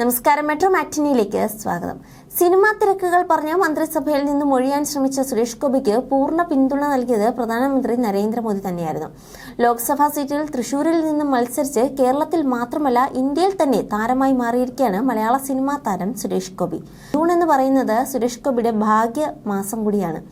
നമസ്കാരം. മെട്രോ മാറ്റിനിയിലേക്ക് സ്വാഗതം. സിനിമാ തിരക്കുകൾ പറഞ്ഞ മന്ത്രിസഭയിൽ നിന്ന് മൊഴിയാൻ ശ്രമിച്ച സുരേഷ് ഗോപിക്ക് പൂർണ പിന്തുണ നൽകിയത് പ്രധാനമന്ത്രി നരേന്ദ്രമോദി തന്നെയായിരുന്നു. ലോക്സഭാ സീറ്റിൽ തൃശൂരിൽ നിന്നും മത്സരിച്ച് കേരളത്തിൽ മാത്രമല്ല ഇന്ത്യയിൽ തന്നെ താരമായി മാറിയിരിക്കുകയാണ് മലയാള സിനിമാ താരം സുരേഷ് ഗോപി. ജൂൺ എന്ന് പറയുന്നത് സുരേഷ് ഗോപിയുടെ ഭാഗ്യ മാസം കൂടിയാണ്.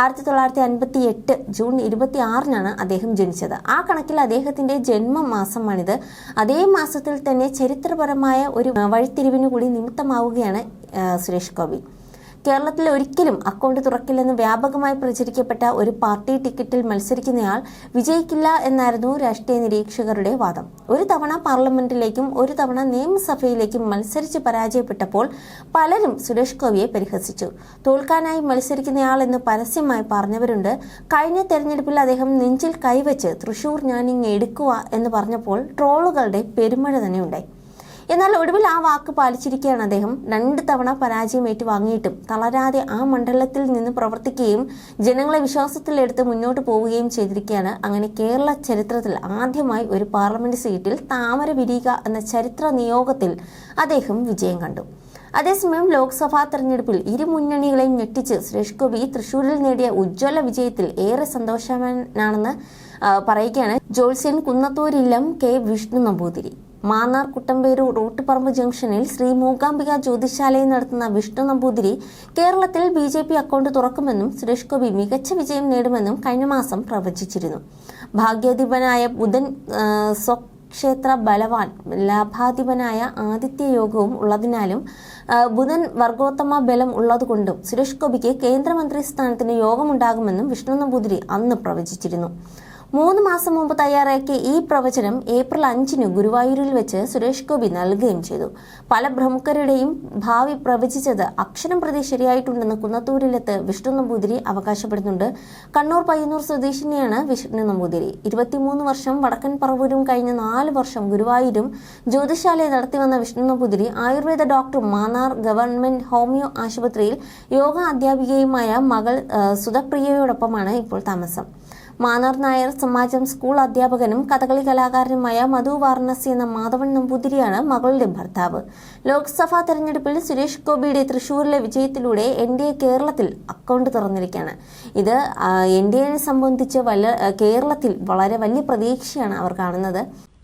ആയിരത്തി തൊള്ളായിരത്തി അൻപത്തി എട്ട് ജൂൺ ഇരുപത്തി ആറിനാണ് അദ്ദേഹം ജനിച്ചത്. ആ കണക്കിൽ അദ്ദേഹത്തിന്റെ ജന്മമാസമാണിത്. അതേ മാസത്തിൽ തന്നെ ചരിത്രപരമായ ഒരു വഴിത്തിരിവിനു കൂടി നിമിത്തമാവുകയാണ് സുരേഷ് ഗോപി. കേരളത്തിൽ ഒരിക്കലും അക്കൗണ്ട് തുറക്കില്ലെന്ന് വ്യാപകമായി പ്രചരിക്കപ്പെട്ട ഒരു പാർട്ടി ടിക്കറ്റിൽ മത്സരിക്കുന്നയാൾ വിജയിക്കില്ല എന്നായിരുന്നു രാഷ്ട്രീയ നിരീക്ഷകരുടെ വാദം. ഒരു തവണ പാർലമെന്റിലേക്കും ഒരു തവണ നിയമസഭയിലേക്കും മത്സരിച്ച് പരാജയപ്പെട്ടപ്പോൾ പലരും സുരേഷ് ഗോപിയെ പരിഹസിച്ചു. തോൽക്കാനായി മത്സരിക്കുന്നയാൾ എന്ന് പരസ്യമായി പറഞ്ഞവരുണ്ട്. കഴിഞ്ഞ തെരഞ്ഞെടുപ്പിൽ അദ്ദേഹം നെഞ്ചിൽ കൈവച്ച് തൃശൂർ ഞാനിങ് എടുക്കുക എന്ന് പറഞ്ഞപ്പോൾ ട്രോളുകളുടെ പെരുമഴ തന്നെ ഉണ്ടായി എന്നാൽ ഒടുവിൽ ആ വാക്ക് പാലിച്ചിരിക്കുകയാണ് അദ്ദേഹം. രണ്ട് തവണ പരാജയം ഏറ്റുവാങ്ങിയിട്ടും തളരാതെ ആ മണ്ഡലത്തിൽ നിന്ന് പ്രവർത്തിക്കുകയും ജനങ്ങളെ വിശ്വാസത്തിലെടുത്ത് മുന്നോട്ട് പോവുകയും ചെയ്തിരിക്കുകയാണ്. അങ്ങനെ കേരള ചരിത്രത്തിൽ ആദ്യമായി ഒരു പാർലമെന്റ് സീറ്റിൽ താമര വിരിയുക എന്ന ചരിത്ര നിയോഗത്തിൽ അദ്ദേഹം വിജയം കണ്ടു. അതേസമയം ലോക്സഭാ തെരഞ്ഞെടുപ്പിൽ ഇരു മുന്നണികളെയും ഞെട്ടിച്ച് സുരേഷ് ഗോപി തൃശൂരിൽ നേടിയ ഉജ്ജ്വല വിജയത്തിൽ ഏറെ സന്തോഷവാനാണെന്ന് പറയുകയാണ്. ജോത്സ്യൻ കുന്നത്തൂരില്ലം കെ. വിഷ്ണു നമ്പൂതിരി. മാന്നാർ കുട്ടമ്പേരൂർ റോട്ടുപറമ്പ് ജംഗ്ഷനിൽ ശ്രീ മൂകാംബിക ജ്യോതിശാലയിൽ നടത്തുന്ന വിഷ്ണു നമ്പൂതിരി കേരളത്തിൽ ബി ജെ പി അക്കൗണ്ട് തുറക്കുമെന്നും സുരേഷ് ഗോപി മികച്ച വിജയം നേടുമെന്നും കഴിഞ്ഞ മാസം പ്രവചിച്ചിരുന്നു. ഭാഗ്യാധിപനായ ബുധൻ സ്വക്ഷേത്ര ബലവാൻ ലാഭാധിപനായ ആദിത്യ യോഗവും ഉള്ളതിനാലും ബുധൻ വർഗോത്തമ ബലം ഉള്ളതുകൊണ്ടും സുരേഷ് ഗോപിക്ക് കേന്ദ്രമന്ത്രി സ്ഥാനത്തിന് യോഗമുണ്ടാകുമെന്നും വിഷ്ണു നമ്പൂതിരി അന്ന് പ്രവചിച്ചിരുന്നു. മൂന്ന് മാസം മുമ്പ് തയ്യാറാക്കിയ ഈ പ്രവചനം ഏപ്രിൽ അഞ്ചിന് ഗുരുവായൂരിൽ വെച്ച് സുരേഷ് ഗോപി നൽകുകയും ചെയ്തു. പല പ്രമുഖരുടെയും ഭാവി പ്രവചിച്ചത് അക്ഷരം പ്രതി ശരിയായിട്ടുണ്ടെന്ന് കുന്നത്തൂരിലെത്ത് വിഷ്ണു നമ്പൂതിരി അവകാശപ്പെടുന്നുണ്ട്. കണ്ണൂർ പയ്യന്നൂർ സ്വദേശിനിയാണ് വിഷ്ണു നമ്പൂതിരി. ഇരുപത്തിമൂന്ന് വർഷം വടക്കൻ പറവൂരും കഴിഞ്ഞ നാല് വർഷം ഗുരുവായൂരും ജ്യോതിശാലയെ നടത്തി വന്ന Vishnu Namboothiri Ayurveda doctor Mannar government homeo ആശുപത്രിയിൽ യോഗ അധ്യാപികയുമായ മകൾ സുധപ്രിയയോടൊപ്പമാണ് ഇപ്പോൾ താമസം. മാന്നാർ നായർ സമാജം സ്കൂൾ അധ്യാപകനും കഥകളി കലാകാരനുമായ മധു വാരണസി എന്ന മാധവൻ നമ്പൂതിരിയാണ് മകളുടെ ഭർത്താവ്. ലോക്സഭാ തെരഞ്ഞെടുപ്പിൽ സുരേഷ് ഗോപിയുടെ തൃശൂരിലെ വിജയത്തിലൂടെ എൻ ഡി എ കേരളത്തിൽ അക്കൗണ്ട് തുറന്നിരിക്കുകയാണ്. ഇത് എൻ ഡി എനെ സംബന്ധിച്ച് വല്ല കേരളത്തിൽ വളരെ വലിയ പ്രതീക്ഷയാണ് അവർ കാണുന്നത്.